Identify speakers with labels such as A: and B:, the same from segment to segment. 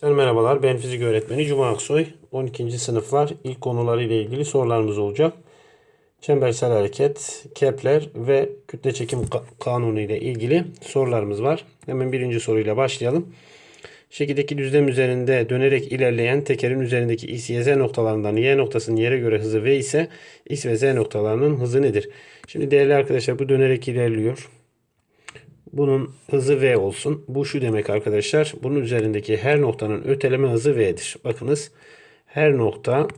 A: Sen merhabalar ben fizik öğretmeni Cuma Aksoy. 12. sınıflar ilk konuları ile ilgili sorularımız olacak. Çembersel hareket, Kepler ve kütle çekim ka- kanunu ile ilgili sorularımız var. Hemen birinci soruyla başlayalım. Şekildeki düzlem üzerinde dönerek ilerleyen tekerin üzerindeki x, y, z noktalarından y noktasının yere göre hızı v ise x ve z noktalarının hızı nedir? Şimdi değerli arkadaşlar bu dönerek ilerliyor. Bunun hızı v olsun. Bu şu demek arkadaşlar. Bunun üzerindeki her noktanın öteleme hızı v'dir. Bakınız her nokta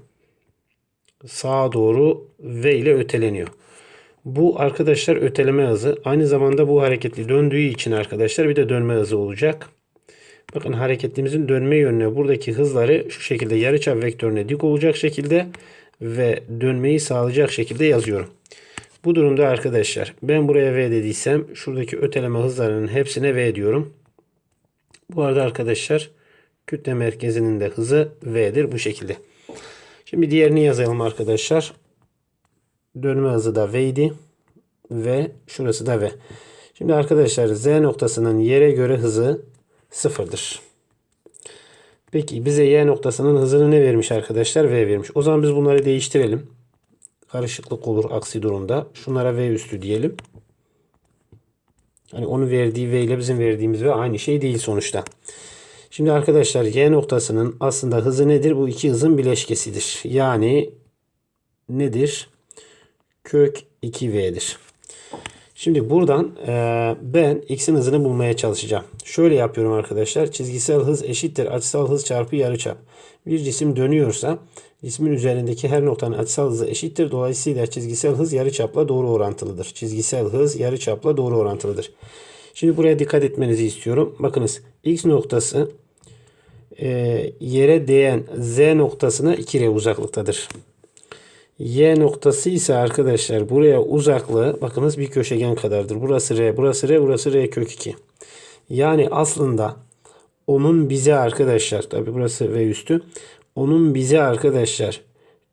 A: sağa doğru v ile öteleniyor. Bu arkadaşlar öteleme hızı. Aynı zamanda bu hareketli döndüğü için arkadaşlar bir de dönme hızı olacak. Bakın hareketlimizin dönme yönüne buradaki hızları şu şekilde yarıçap vektörüne dik olacak şekilde ve dönmeyi sağlayacak şekilde yazıyorum. Bu durumda arkadaşlar ben buraya V dediysem şuradaki öteleme hızlarının hepsine V diyorum. Bu arada arkadaşlar kütle merkezinin de hızı V'dir bu şekilde. Şimdi diğerini yazalım arkadaşlar. Dönme hızı da V idi. Ve şurası da V. Şimdi arkadaşlar Z noktasının yere göre hızı sıfırdır. Peki bize Y noktasının hızını ne vermiş arkadaşlar? V vermiş. O zaman biz bunları değiştirelim karışıklık olur aksi durumda. Şunlara V üstü diyelim. Hani onun verdiği V ile bizim verdiğimiz V aynı şey değil sonuçta. Şimdi arkadaşlar Y noktasının aslında hızı nedir? Bu iki hızın bileşkesidir. Yani nedir? Kök 2V'dir. Şimdi buradan e, ben x'in hızını bulmaya çalışacağım. Şöyle yapıyorum arkadaşlar. Çizgisel hız eşittir açısal hız çarpı yarıçap. Bir cisim dönüyorsa cismin üzerindeki her noktanın açısal hızı eşittir. Dolayısıyla çizgisel hız yarıçapla doğru orantılıdır. Çizgisel hız yarıçapla doğru orantılıdır. Şimdi buraya dikkat etmenizi istiyorum. Bakınız x noktası e, yere değen z noktasına 2r uzaklıktadır. Y noktası ise arkadaşlar buraya uzaklığı bakınız bir köşegen kadardır. Burası R, burası R, burası R kök 2. Yani aslında onun bize arkadaşlar tabi burası V üstü. Onun bize arkadaşlar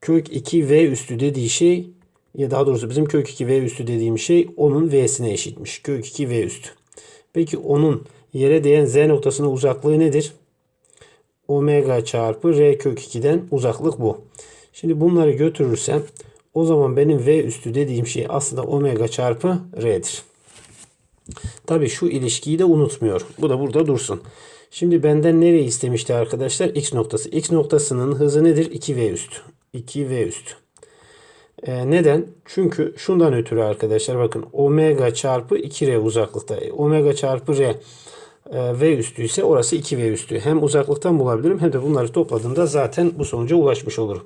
A: kök 2 V üstü dediği şey ya daha doğrusu bizim kök 2 V üstü dediğim şey onun V'sine eşitmiş. Kök 2 V üstü. Peki onun yere değen Z noktasına uzaklığı nedir? Omega çarpı R kök 2'den uzaklık bu. Şimdi bunları götürürsem o zaman benim V üstü dediğim şey aslında omega çarpı R'dir. Tabi şu ilişkiyi de unutmuyor. Bu da burada dursun. Şimdi benden nereye istemişti arkadaşlar? X noktası. X noktasının hızı nedir? 2V üstü. 2V üstü. Ee, neden? Çünkü şundan ötürü arkadaşlar bakın omega çarpı 2R uzaklıkta. E, Omega çarpı R e, V üstü ise orası 2V üstü. Hem uzaklıktan bulabilirim hem de bunları topladığımda zaten bu sonuca ulaşmış olurum.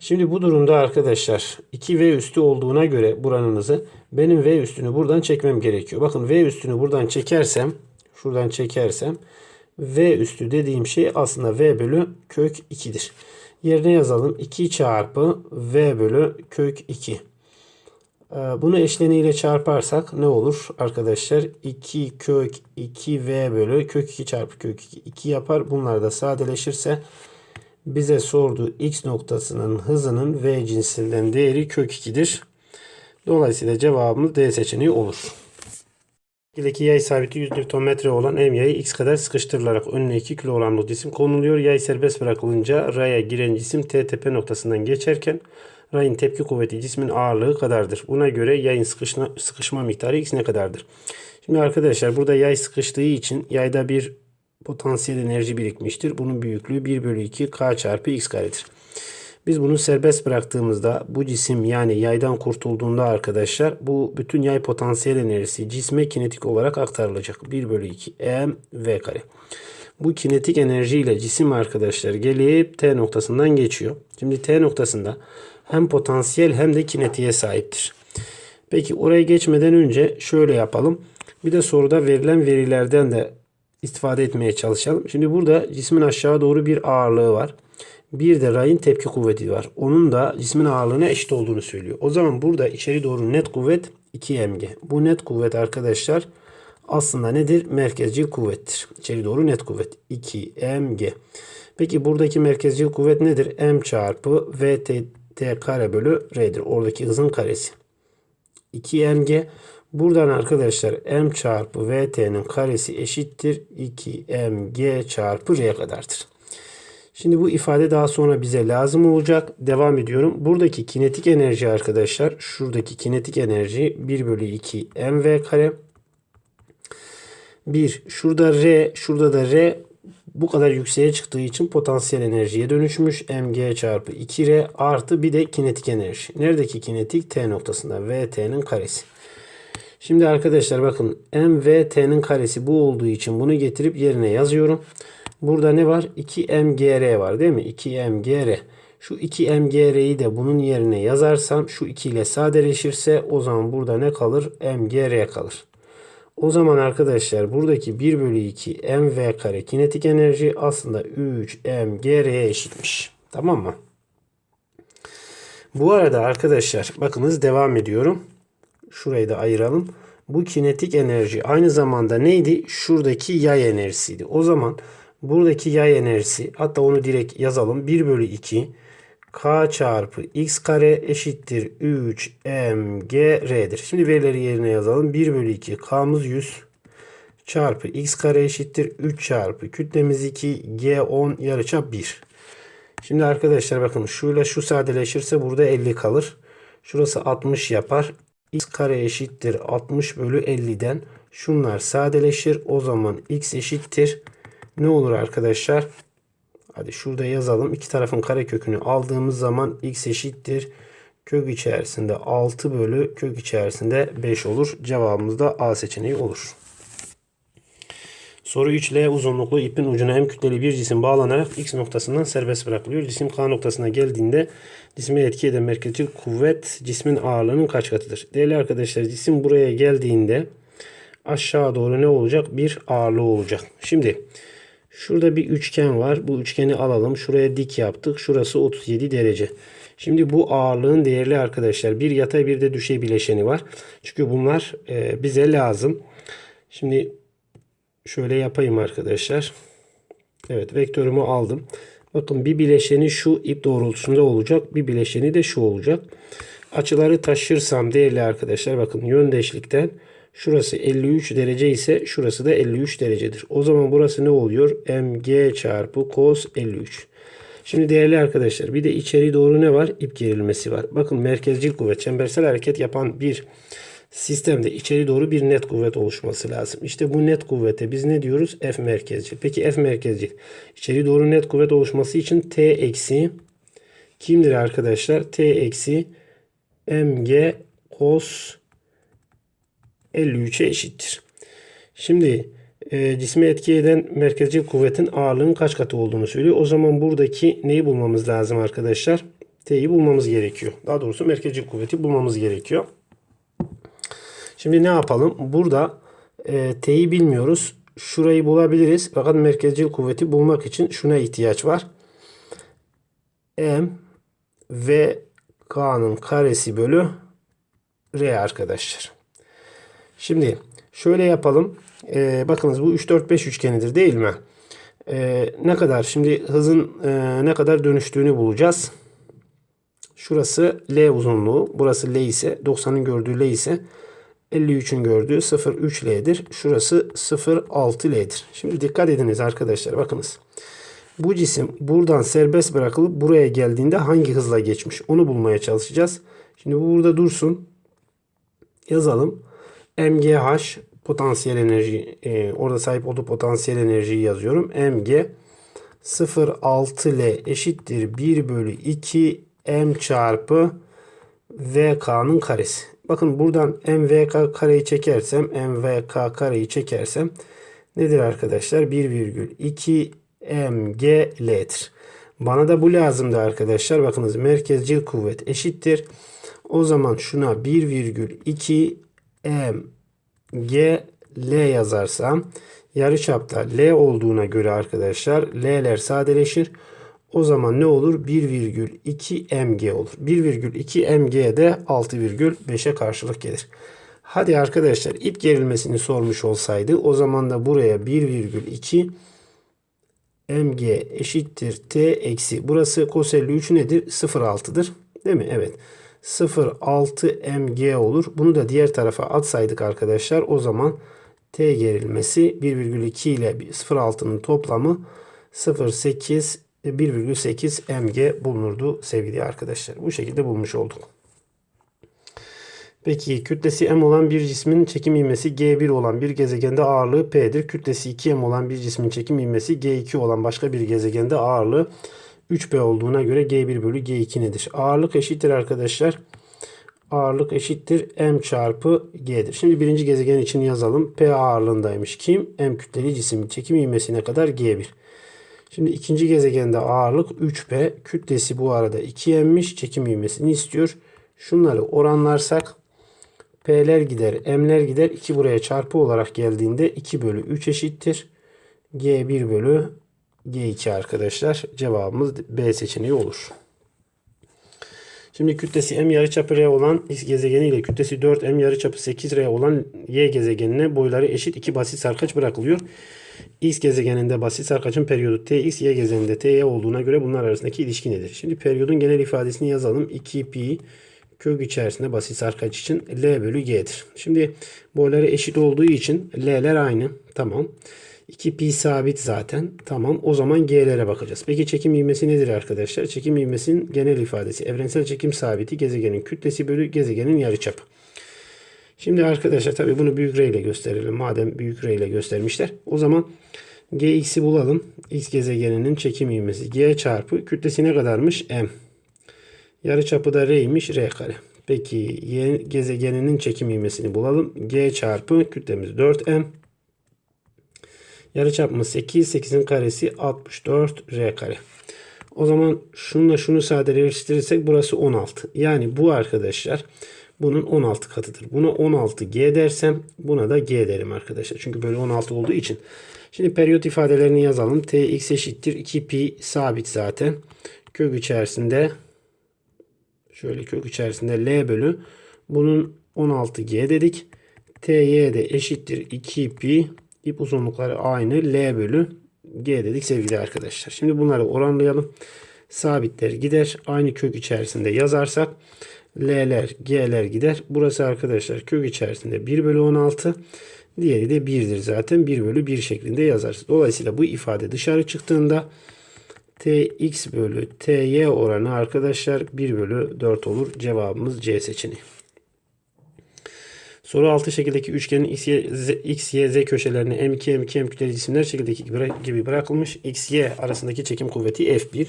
A: Şimdi bu durumda arkadaşlar 2V üstü olduğuna göre buranın hızı benim V üstünü buradan çekmem gerekiyor. Bakın V üstünü buradan çekersem şuradan çekersem V üstü dediğim şey aslında V bölü kök 2'dir. Yerine yazalım 2 çarpı V bölü kök 2. Bunu eşleniğiyle çarparsak ne olur arkadaşlar? 2 kök 2 V bölü kök 2 çarpı kök 2. 2 yapar. Bunlar da sadeleşirse bize sorduğu x noktasının hızının v cinsinden değeri kök 2'dir. Dolayısıyla cevabımız D seçeneği olur. İleki yay sabiti 100 Nm olan M yayı x kadar sıkıştırılarak önüne 2 kilogramlık cisim konuluyor. Yay serbest bırakılınca raya giren cisim T tepe noktasından geçerken rayın tepki kuvveti cismin ağırlığı kadardır. Buna göre yayın sıkışma, sıkışma miktarı x ne kadardır? Şimdi arkadaşlar burada yay sıkıştığı için yayda bir potansiyel enerji birikmiştir. Bunun büyüklüğü 1 bölü 2 k çarpı x karedir. Biz bunu serbest bıraktığımızda bu cisim yani yaydan kurtulduğunda arkadaşlar bu bütün yay potansiyel enerjisi cisme kinetik olarak aktarılacak. 1 bölü 2 m v kare. Bu kinetik enerjiyle cisim arkadaşlar gelip T noktasından geçiyor. Şimdi T noktasında hem potansiyel hem de kinetiğe sahiptir. Peki oraya geçmeden önce şöyle yapalım. Bir de soruda verilen verilerden de istifade etmeye çalışalım. Şimdi burada cismin aşağı doğru bir ağırlığı var. Bir de rayın tepki kuvveti var. Onun da cismin ağırlığına eşit olduğunu söylüyor. O zaman burada içeri doğru net kuvvet 2 mg. Bu net kuvvet arkadaşlar aslında nedir? Merkezcil kuvvettir. İçeri doğru net kuvvet 2 mg. Peki buradaki merkezcil kuvvet nedir? m çarpı v t, t kare bölü r'dir. Oradaki hızın karesi. 2 mg. Buradan arkadaşlar m çarpı vt'nin karesi eşittir 2mg çarpı r kadardır. Şimdi bu ifade daha sonra bize lazım olacak. Devam ediyorum. Buradaki kinetik enerji arkadaşlar şuradaki kinetik enerji 1 bölü 2 mv kare. 1 şurada r şurada da r bu kadar yükseğe çıktığı için potansiyel enerjiye dönüşmüş. mg çarpı 2r artı bir de kinetik enerji. Neredeki kinetik? T noktasında. vt'nin karesi. Şimdi arkadaşlar bakın m ve t'nin karesi bu olduğu için bunu getirip yerine yazıyorum. Burada ne var? 2mgr var değil mi? 2mgr. Şu 2mgr'yi de bunun yerine yazarsam şu 2 ile sadeleşirse o zaman burada ne kalır? mgr kalır. O zaman arkadaşlar buradaki 1 bölü 2 mv kare kinetik enerji aslında 3 mgr'ye eşitmiş. Tamam mı? Bu arada arkadaşlar bakınız devam ediyorum. Şurayı da ayıralım. Bu kinetik enerji aynı zamanda neydi? Şuradaki yay enerjisiydi. O zaman buradaki yay enerjisi hatta onu direkt yazalım. 1 bölü 2 k çarpı x kare eşittir 3 mgr'dir. Şimdi verileri yerine yazalım. 1 bölü 2 k'mız 100 çarpı x kare eşittir 3 çarpı kütlemiz 2 g 10 yarıçap 1. Şimdi arkadaşlar bakın şuyla şu sadeleşirse burada 50 kalır. Şurası 60 yapar. X kare eşittir 60 bölü 50'den şunlar sadeleşir. O zaman x eşittir. Ne olur arkadaşlar? Hadi şurada yazalım. İki tarafın kare kökünü aldığımız zaman x eşittir. Kök içerisinde 6 bölü kök içerisinde 5 olur. Cevabımız da A seçeneği olur. Soru 3L uzunluklu ipin ucuna hem kütleli bir cisim bağlanarak X noktasından serbest bırakılıyor. Cisim K noktasına geldiğinde cisme etki eden merkezcil kuvvet cismin ağırlığının kaç katıdır? Değerli arkadaşlar cisim buraya geldiğinde aşağı doğru ne olacak? Bir ağırlığı olacak. Şimdi şurada bir üçgen var. Bu üçgeni alalım. Şuraya dik yaptık. Şurası 37 derece. Şimdi bu ağırlığın değerli arkadaşlar bir yatay bir de düşey bileşeni var. Çünkü bunlar e, bize lazım. Şimdi Şöyle yapayım arkadaşlar. Evet vektörümü aldım. Bakın bir bileşeni şu ip doğrultusunda olacak. Bir bileşeni de şu olacak. Açıları taşırsam değerli arkadaşlar bakın yöndeşlikten şurası 53 derece ise şurası da 53 derecedir. O zaman burası ne oluyor? mg çarpı cos 53. Şimdi değerli arkadaşlar bir de içeri doğru ne var? İp gerilmesi var. Bakın merkezcil kuvvet çembersel hareket yapan bir sistemde içeri doğru bir net kuvvet oluşması lazım. İşte bu net kuvvete biz ne diyoruz? F merkezcil. Peki F merkezcil. İçeri doğru net kuvvet oluşması için T eksi kimdir arkadaşlar? T eksi mg cos 53'e eşittir. Şimdi e, cisme etki eden merkezcil kuvvetin ağırlığın kaç katı olduğunu söylüyor. O zaman buradaki neyi bulmamız lazım arkadaşlar? T'yi bulmamız gerekiyor. Daha doğrusu merkezcil kuvveti bulmamız gerekiyor. Şimdi ne yapalım? Burada e, T'yi bilmiyoruz. Şurayı bulabiliriz. Fakat merkezcil kuvveti bulmak için şuna ihtiyaç var. M ve K'nın karesi bölü R arkadaşlar. Şimdi şöyle yapalım. E, bakınız bu 3 4 5 üçgenidir değil mi? E, ne kadar? Şimdi hızın e, ne kadar dönüştüğünü bulacağız. Şurası L uzunluğu. Burası L ise 90'ın gördüğü L ise 53'ün gördüğü 0,3L'dir. Şurası 0,6L'dir. Şimdi dikkat ediniz arkadaşlar. Bakınız. Bu cisim buradan serbest bırakılıp buraya geldiğinde hangi hızla geçmiş? Onu bulmaya çalışacağız. Şimdi bu burada dursun. Yazalım. MGH potansiyel enerji e, orada sahip olduğu potansiyel enerjiyi yazıyorum. MG 0,6L eşittir 1 bölü 2 M çarpı VK'nın karesi. Bakın buradan MVK kareyi çekersem MVK kareyi çekersem nedir arkadaşlar? 1,2 MGL'dir. Bana da bu lazımdı arkadaşlar. Bakınız merkezcil kuvvet eşittir. O zaman şuna 1,2 MGL yazarsam yarıçapta L olduğuna göre arkadaşlar L'ler sadeleşir. O zaman ne olur? 1,2 mg olur. 1,2 mg de 6,5'e karşılık gelir. Hadi arkadaşlar ip gerilmesini sormuş olsaydı o zaman da buraya 1,2 mg eşittir t eksi. Burası cos 53 nedir? 0,6'dır. Değil mi? Evet. 0,6 mg olur. Bunu da diğer tarafa atsaydık arkadaşlar o zaman T gerilmesi 1,2 ile 0,6'nın toplamı 0,8 1,8 mg bulunurdu sevgili arkadaşlar. Bu şekilde bulmuş olduk. Peki kütlesi m olan bir cismin çekim ivmesi g1 olan bir gezegende ağırlığı p'dir. Kütlesi 2m olan bir cismin çekim ivmesi g2 olan başka bir gezegende ağırlığı 3p olduğuna göre g1 bölü g2 nedir? Ağırlık eşittir arkadaşlar. Ağırlık eşittir m çarpı g'dir. Şimdi birinci gezegen için yazalım. p ağırlığındaymış. Kim? m kütleli cisim. Çekim ivmesine kadar g1. Şimdi ikinci gezegende ağırlık 3p. Kütlesi bu arada 2m'miş. Çekim ivmesini istiyor. Şunları oranlarsak P'ler gider, M'ler gider. 2 buraya çarpı olarak geldiğinde 2 bölü 3 eşittir. G1 bölü G2 arkadaşlar. Cevabımız B seçeneği olur. Şimdi kütlesi M yarıçapı R olan X gezegeni ile kütlesi 4 M yarıçapı 8 R olan Y gezegenine boyları eşit iki basit sarkaç bırakılıyor. X gezegeninde basit sarkaçın periyodu Tx, Y gezegeninde Ty olduğuna göre bunlar arasındaki ilişki nedir? Şimdi periyodun genel ifadesini yazalım. 2pi kök içerisinde basit sarkaç için L bölü G'dir. Şimdi boyları eşit olduğu için L'ler aynı. Tamam. 2 pi sabit zaten. Tamam. O zaman G'lere bakacağız. Peki çekim ivmesi nedir arkadaşlar? Çekim ivmesinin genel ifadesi. Evrensel çekim sabiti gezegenin kütlesi bölü gezegenin yarıçapı. Şimdi arkadaşlar tabi bunu büyük R ile gösterelim. Madem büyük R ile göstermişler. O zaman Gx'i bulalım. X gezegeninin çekim ivmesi. G çarpı kütlesi ne kadarmış? M. Yarıçapı da R'ymiş R kare. Peki Y gezegeninin çekim ivmesini bulalım. G çarpı kütlemiz 4M. Yarıçapımız 8. 8'in karesi 64 R kare. O zaman şununla şunu sadeleştirirsek burası 16. Yani bu arkadaşlar bunun 16 katıdır. Buna 16G dersem buna da G derim arkadaşlar. Çünkü böyle 16 olduğu için. Şimdi periyot ifadelerini yazalım. Tx eşittir 2pi sabit zaten. Kök içerisinde Şöyle kök içerisinde L bölü. Bunun 16G dedik. TY de eşittir 2pi. İp uzunlukları aynı. L bölü G dedik sevgili arkadaşlar. Şimdi bunları oranlayalım. Sabitler gider. Aynı kök içerisinde yazarsak L'ler G'ler gider. Burası arkadaşlar kök içerisinde 1 bölü 16. Diğeri de 1'dir zaten. 1 bölü 1 şeklinde yazarız. Dolayısıyla bu ifade dışarı çıktığında Tx bölü Ty oranı arkadaşlar 1 bölü 4 olur. Cevabımız C seçeneği. Soru 6 şekildeki üçgenin x, y, z, x, y, z köşelerine M2, M2, M kütleli cisimler şekildeki gibi bırakılmış. X, y arasındaki çekim kuvveti F1.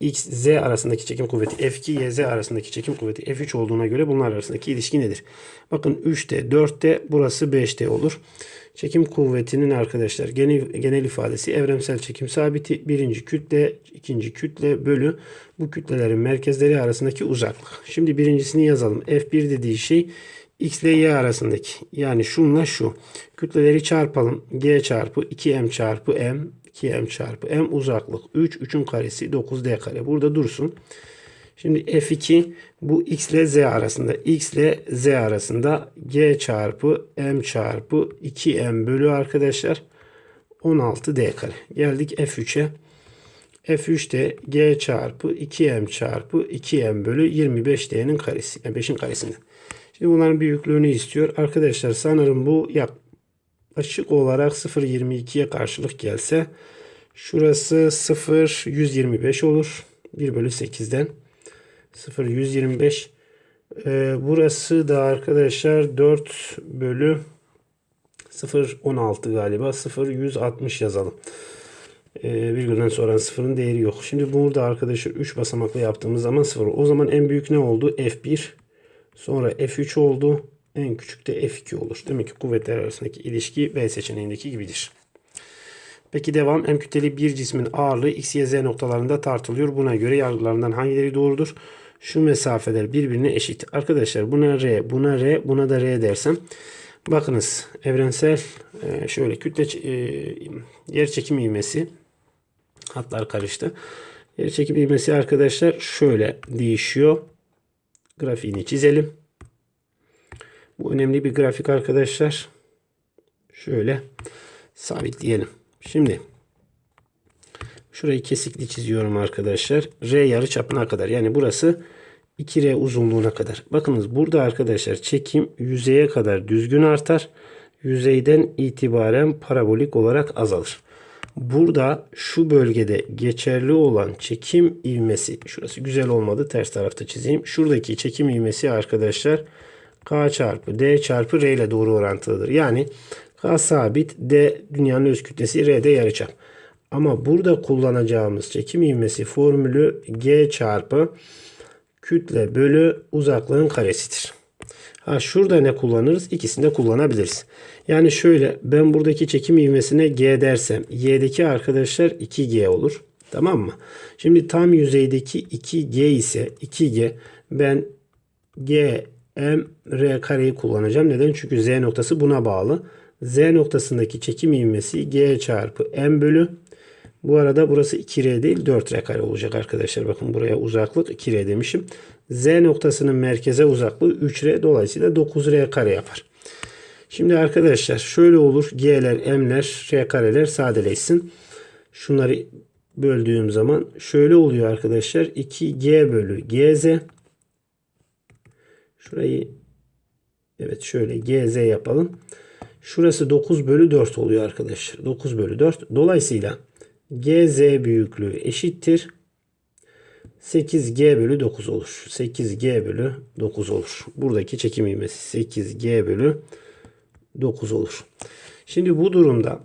A: X, Z arasındaki çekim kuvveti F2, Y, Z arasındaki çekim kuvveti F3 olduğuna göre bunlar arasındaki ilişki nedir? Bakın 3'te, 4'te burası 5'te olur. Çekim kuvvetinin arkadaşlar genel, genel ifadesi evrensel çekim sabiti birinci kütle, ikinci kütle bölü bu kütlelerin merkezleri arasındaki uzaklık. Şimdi birincisini yazalım. F1 dediği şey X ile Y arasındaki yani şunla şu. Kütleleri çarpalım. G çarpı 2M çarpı M 2M çarpı M uzaklık 3. 3'ün karesi 9D kare. Burada dursun. Şimdi F2 bu X ile Z arasında. X ile Z arasında G çarpı M çarpı 2M bölü arkadaşlar 16D kare. Geldik F3'e. F3'te G çarpı 2M çarpı 2M bölü 25D'nin karesi. Yani 5'in karesinden. Şimdi bunların büyüklüğünü istiyor. Arkadaşlar sanırım bu yaklaşık olarak 0.22'ye karşılık gelse şurası 0.125 olur. 1 bölü 8'den. 0,125. Ee, burası da arkadaşlar 4 bölü 0,16 galiba. 0,160 yazalım. Ee, virgülden sonra sıfırın değeri yok. Şimdi burada arkadaşlar 3 basamaklı yaptığımız zaman 0. O zaman en büyük ne oldu? F1. Sonra F3 oldu. En küçük de F2 olur. Demek ki kuvvetler arasındaki ilişki B seçeneğindeki gibidir. Peki devam. M kütleli bir cismin ağırlığı X, Y, Z noktalarında tartılıyor. Buna göre yargılarından hangileri doğrudur? Şu mesafeler birbirine eşit. Arkadaşlar buna R, buna R, buna da R dersem. Bakınız evrensel e, şöyle kütle e, yer çekim ivmesi hatlar karıştı. Yer çekim ivmesi arkadaşlar şöyle değişiyor. Grafiğini çizelim. Bu önemli bir grafik arkadaşlar. Şöyle sabitleyelim. Şimdi şurayı kesikli çiziyorum arkadaşlar. R yarı çapına kadar. Yani burası 2R uzunluğuna kadar. Bakınız burada arkadaşlar çekim yüzeye kadar düzgün artar. Yüzeyden itibaren parabolik olarak azalır. Burada şu bölgede geçerli olan çekim ivmesi şurası güzel olmadı ters tarafta çizeyim. Şuradaki çekim ivmesi arkadaşlar K çarpı D çarpı R ile doğru orantılıdır. Yani K sabit D dünyanın öz kütlesi R de yarıçap. Ama burada kullanacağımız çekim ivmesi formülü G çarpı kütle bölü uzaklığın karesidir. Ha şurada ne kullanırız? İkisini de kullanabiliriz. Yani şöyle ben buradaki çekim ivmesine G dersem Y'deki arkadaşlar 2G olur. Tamam mı? Şimdi tam yüzeydeki 2G ise 2G ben G M R kareyi kullanacağım. Neden? Çünkü Z noktası buna bağlı. Z noktasındaki çekim ivmesi G çarpı M bölü bu arada burası 2R değil 4R kare olacak arkadaşlar. Bakın buraya uzaklık 2R demişim. Z noktasının merkeze uzaklığı 3R dolayısıyla 9R kare yapar. Şimdi arkadaşlar şöyle olur. G'ler, M'ler, R kareler sadeleşsin. Şunları böldüğüm zaman şöyle oluyor arkadaşlar. 2G bölü GZ. Şurayı evet şöyle GZ yapalım. Şurası 9 bölü 4 oluyor arkadaşlar. 9 bölü 4. Dolayısıyla GZ büyüklüğü eşittir. 8G bölü 9 olur. 8G bölü 9 olur. Buradaki çekim ivmesi 8G bölü 9 olur. Şimdi bu durumda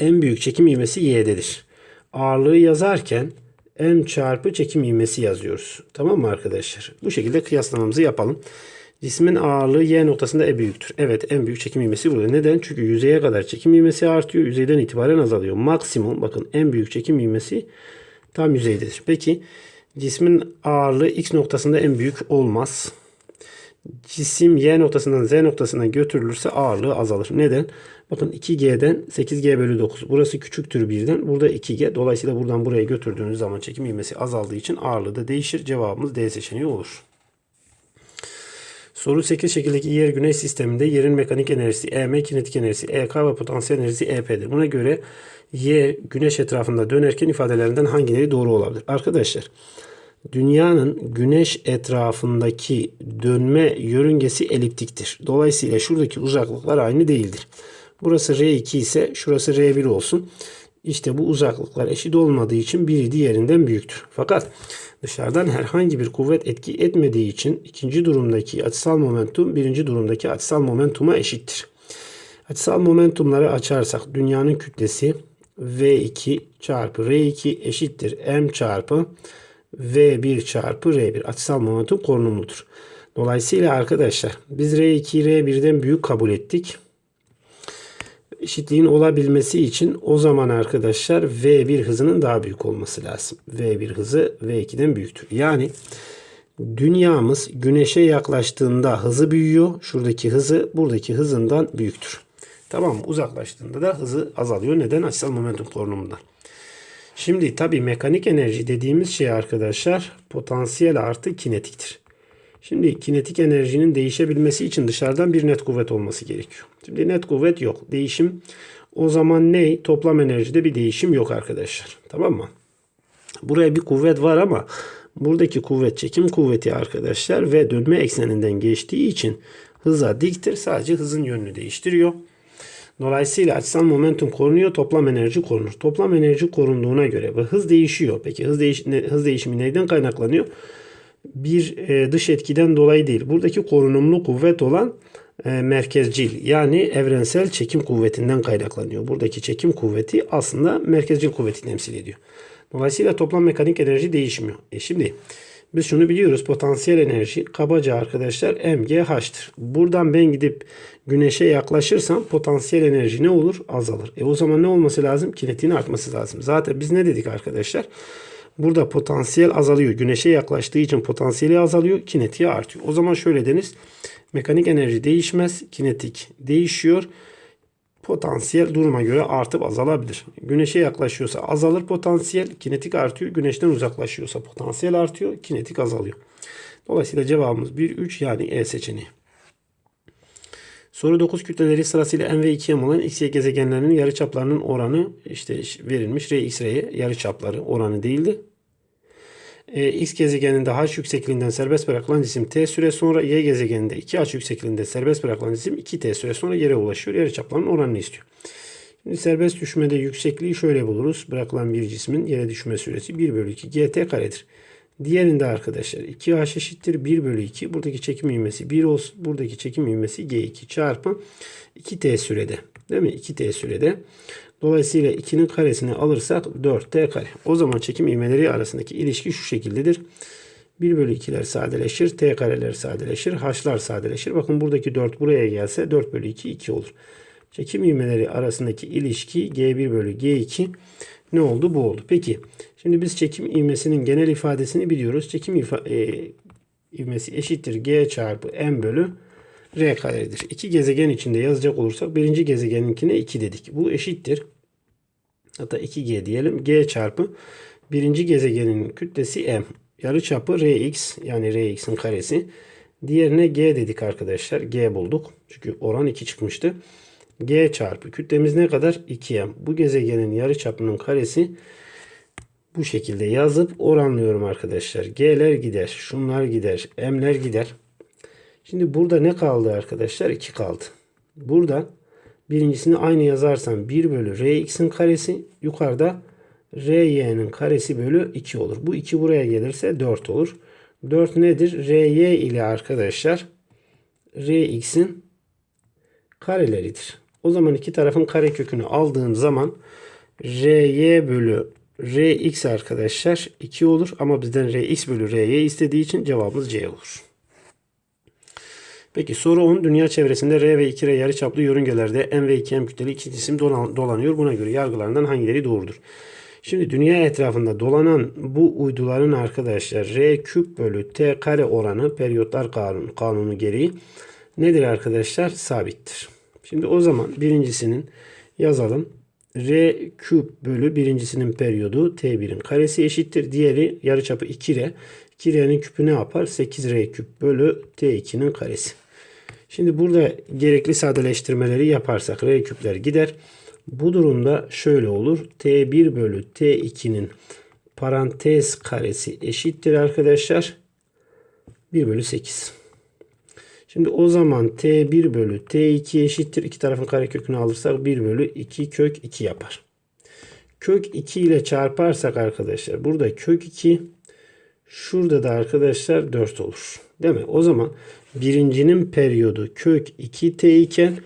A: en büyük çekim ivmesi Y'dedir. Ağırlığı yazarken M çarpı çekim ivmesi yazıyoruz. Tamam mı arkadaşlar? Bu şekilde kıyaslamamızı yapalım. Cismin ağırlığı Y noktasında E büyüktür. Evet en büyük çekim ivmesi burada. Neden? Çünkü yüzeye kadar çekim ivmesi artıyor. Yüzeyden itibaren azalıyor. Maksimum bakın en büyük çekim ivmesi tam yüzeydedir. Peki cismin ağırlığı X noktasında en büyük olmaz. Cisim Y noktasından Z noktasına götürülürse ağırlığı azalır. Neden? Bakın 2G'den 8G bölü 9. Burası küçüktür birden. Burada 2G. Dolayısıyla buradan buraya götürdüğünüz zaman çekim ivmesi azaldığı için ağırlığı da değişir. Cevabımız D seçeneği olur. Soru 8 şekildeki yer güneş sisteminde yerin mekanik enerjisi EM, kinetik enerjisi EK ve potansiyel enerjisi EP'dir. Buna göre Y güneş etrafında dönerken ifadelerinden hangileri doğru olabilir? Arkadaşlar dünyanın güneş etrafındaki dönme yörüngesi eliptiktir. Dolayısıyla şuradaki uzaklıklar aynı değildir. Burası R2 ise şurası R1 olsun. İşte bu uzaklıklar eşit olmadığı için biri diğerinden büyüktür. Fakat dışarıdan herhangi bir kuvvet etki etmediği için ikinci durumdaki açısal momentum birinci durumdaki açısal momentuma eşittir. Açısal momentumları açarsak dünyanın kütlesi V2 çarpı R2 eşittir M çarpı V1 çarpı R1 açısal momentum korunumludur. Dolayısıyla arkadaşlar biz R2 R1'den büyük kabul ettik eşitliğin olabilmesi için o zaman arkadaşlar V1 hızının daha büyük olması lazım. V1 hızı V2'den büyüktür. Yani dünyamız güneşe yaklaştığında hızı büyüyor. Şuradaki hızı buradaki hızından büyüktür. Tamam mı? Uzaklaştığında da hızı azalıyor. Neden? Açısal momentum korunumundan. Şimdi tabi mekanik enerji dediğimiz şey arkadaşlar potansiyel artı kinetiktir. Şimdi kinetik enerjinin değişebilmesi için dışarıdan bir net kuvvet olması gerekiyor. Şimdi net kuvvet yok. Değişim o zaman ne? Toplam enerjide bir değişim yok arkadaşlar. Tamam mı? Buraya bir kuvvet var ama buradaki kuvvet çekim kuvveti arkadaşlar ve dönme ekseninden geçtiği için hıza diktir. Sadece hızın yönünü değiştiriyor. Dolayısıyla açısal momentum korunuyor, toplam enerji korunur. Toplam enerji korunduğuna göre ve hız değişiyor. Peki hız, değiş hız değişimi neyden kaynaklanıyor? Bir e, dış etkiden dolayı değil. Buradaki korunumlu kuvvet olan e, merkezcil yani evrensel çekim kuvvetinden kaynaklanıyor. Buradaki çekim kuvveti aslında merkezcil kuvveti temsil ediyor. Dolayısıyla toplam mekanik enerji değişmiyor. E şimdi biz şunu biliyoruz. Potansiyel enerji kabaca arkadaşlar MGH'tır. Buradan ben gidip güneşe yaklaşırsam potansiyel enerji ne olur? Azalır. E o zaman ne olması lazım? Kinetiğin artması lazım. Zaten biz ne dedik arkadaşlar? Burada potansiyel azalıyor. Güneşe yaklaştığı için potansiyeli azalıyor. Kinetiği artıyor. O zaman şöyle deniz. Mekanik enerji değişmez. Kinetik değişiyor. Potansiyel duruma göre artıp azalabilir. Güneşe yaklaşıyorsa azalır potansiyel. Kinetik artıyor. Güneşten uzaklaşıyorsa potansiyel artıyor. Kinetik azalıyor. Dolayısıyla cevabımız 1, 3 yani E seçeneği. Soru 9 kütleleri sırasıyla n ve 2m olan x, y gezegenlerinin yarıçaplarının oranı işte verilmiş. R, x, yarıçapları oranı değildi. E, X gezegeninde H yüksekliğinden serbest bırakılan cisim T süre sonra Y gezegeninde 2H yüksekliğinde serbest bırakılan cisim 2T süre sonra yere ulaşıyor. Yarıçaplarının oranını istiyor. Şimdi serbest düşmede yüksekliği şöyle buluruz. Bırakılan bir cismin yere düşme süresi 1 bölü 2 GT karedir. Diğerinde arkadaşlar 2H eşittir 1 bölü 2. Buradaki çekim ivmesi 1 olsun. Buradaki çekim ivmesi G2 çarpı 2T sürede. Değil mi? 2T sürede. Dolayısıyla 2'nin karesini alırsak 4T kare. O zaman çekim ivmeleri arasındaki ilişki şu şekildedir. 1 bölü 2'ler sadeleşir. T kareler sadeleşir. H'lar sadeleşir. Bakın buradaki 4 buraya gelse 4 bölü 2 2 olur. Çekim ivmeleri arasındaki ilişki G1 bölü G2 ne oldu? Bu oldu. Peki şimdi biz çekim ivmesinin genel ifadesini biliyoruz. Çekim ifa e, ivmesi eşittir G çarpı M bölü R karedir. İki gezegen içinde yazacak olursak birinci gezegeninkine 2 dedik. Bu eşittir. Hatta 2G diyelim. G çarpı birinci gezegenin kütlesi M. Yarıçapı Rx yani Rx'in karesi. Diğerine G dedik arkadaşlar. G bulduk. Çünkü oran 2 çıkmıştı. G çarpı kütlemiz ne kadar? 2M. Bu gezegenin yarıçapının karesi bu şekilde yazıp oranlıyorum arkadaşlar. G'ler gider. Şunlar gider. M'ler gider. Şimdi burada ne kaldı arkadaşlar? 2 kaldı. Burada birincisini aynı yazarsam 1 bölü Rx'in karesi yukarıda Ry'nin karesi bölü 2 olur. Bu 2 buraya gelirse 4 olur. 4 nedir? Ry ile arkadaşlar Rx'in kareleridir. O zaman iki tarafın kare kökünü aldığım zaman Ry bölü Rx arkadaşlar 2 olur. Ama bizden Rx bölü Ry istediği için cevabımız C olur. Peki soru 10. Dünya çevresinde R ve 2R yarıçaplı yörüngelerde M ve 2M kütleli iki cisim dolanıyor. Buna göre yargılarından hangileri doğrudur? Şimdi dünya etrafında dolanan bu uyduların arkadaşlar R küp bölü T kare oranı periyotlar kanunu, kanunu gereği nedir arkadaşlar? Sabittir. Şimdi o zaman birincisinin yazalım. R küp bölü birincisinin periyodu T1'in karesi eşittir. Diğeri yarıçapı 2R. 2R'nin küpü ne yapar? 8R küp bölü T2'nin karesi. Şimdi burada gerekli sadeleştirmeleri yaparsak R küpler gider. Bu durumda şöyle olur. T1 bölü T2'nin parantez karesi eşittir arkadaşlar. 1 bölü 8. Şimdi o zaman T1 bölü T2 eşittir. İki tarafın karekökünü alırsak 1 bölü 2 kök 2 yapar. Kök 2 ile çarparsak arkadaşlar burada kök 2 şurada da arkadaşlar 4 olur. Değil mi? O zaman birincinin periyodu kök 2t iken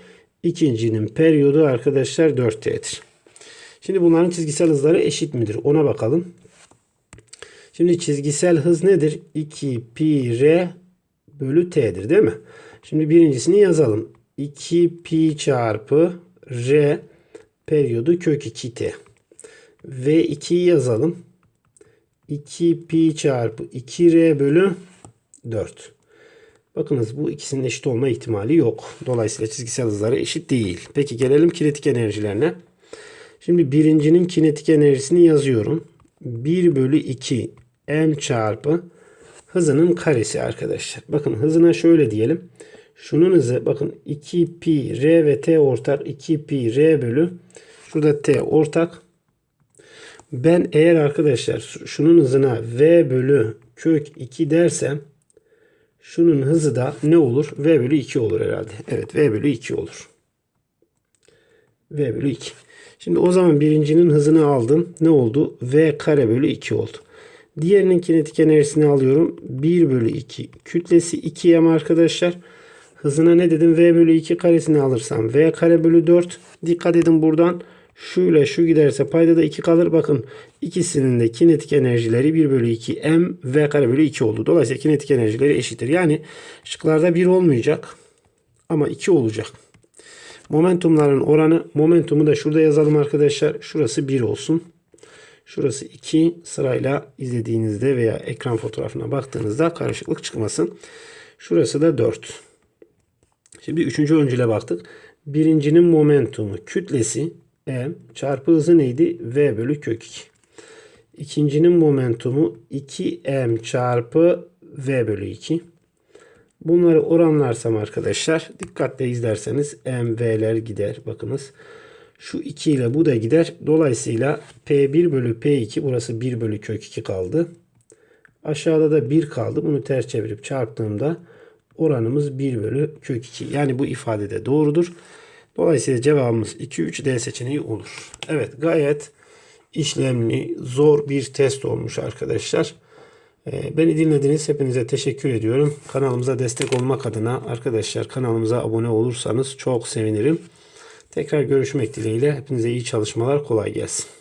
A: ikincinin periyodu arkadaşlar 4t'dir. Şimdi bunların çizgisel hızları eşit midir? Ona bakalım. Şimdi çizgisel hız nedir? 2 pi r bölü t'dir değil mi? Şimdi birincisini yazalım. 2 pi çarpı r periyodu kök 2t. V 2'yi yazalım. 2 pi çarpı 2r bölü 4. Bakınız bu ikisinin eşit olma ihtimali yok. Dolayısıyla çizgisel hızları eşit değil. Peki gelelim kinetik enerjilerine. Şimdi birincinin kinetik enerjisini yazıyorum. 1 bölü 2 m çarpı hızının karesi arkadaşlar. Bakın hızına şöyle diyelim. Şunun hızı bakın 2 pi r ve t ortak 2 pi r bölü şurada t ortak. Ben eğer arkadaşlar şunun hızına v bölü kök 2 dersem şunun hızı da ne olur? V bölü 2 olur herhalde. Evet V bölü 2 olur. V bölü 2. Şimdi o zaman birincinin hızını aldım. Ne oldu? V kare bölü 2 oldu. Diğerinin kinetik enerjisini alıyorum. 1 bölü 2. Kütlesi 2m arkadaşlar. Hızına ne dedim? V bölü 2 karesini alırsam V kare bölü 4. Dikkat edin buradan. Şu şu giderse payda da 2 kalır. Bakın ikisinin de kinetik enerjileri 1 bölü 2 m v kare bölü 2 oldu. Dolayısıyla kinetik enerjileri eşittir. Yani şıklarda 1 olmayacak ama 2 olacak. Momentumların oranı momentumu da şurada yazalım arkadaşlar. Şurası 1 olsun. Şurası 2 sırayla izlediğinizde veya ekran fotoğrafına baktığınızda karışıklık çıkmasın. Şurası da 4. Şimdi üçüncü öncüle baktık. Birincinin momentumu kütlesi M çarpı hızı neydi? V bölü kök 2. İkincinin momentumu 2M çarpı V bölü 2. Bunları oranlarsam arkadaşlar dikkatle izlerseniz M, V'ler gider. Bakınız şu 2 ile bu da gider. Dolayısıyla P1 bölü P2 burası 1 bölü kök 2 kaldı. Aşağıda da 1 kaldı. Bunu ters çevirip çarptığımda oranımız 1 bölü kök 2. Yani bu ifade de doğrudur. Dolayısıyla cevabımız 2, 3 D seçeneği olur. Evet gayet işlemli, zor bir test olmuş arkadaşlar. Ee, Beni dinlediğiniz hepinize teşekkür ediyorum. Kanalımıza destek olmak adına arkadaşlar kanalımıza abone olursanız çok sevinirim. Tekrar görüşmek dileğiyle. Hepinize iyi çalışmalar, kolay gelsin.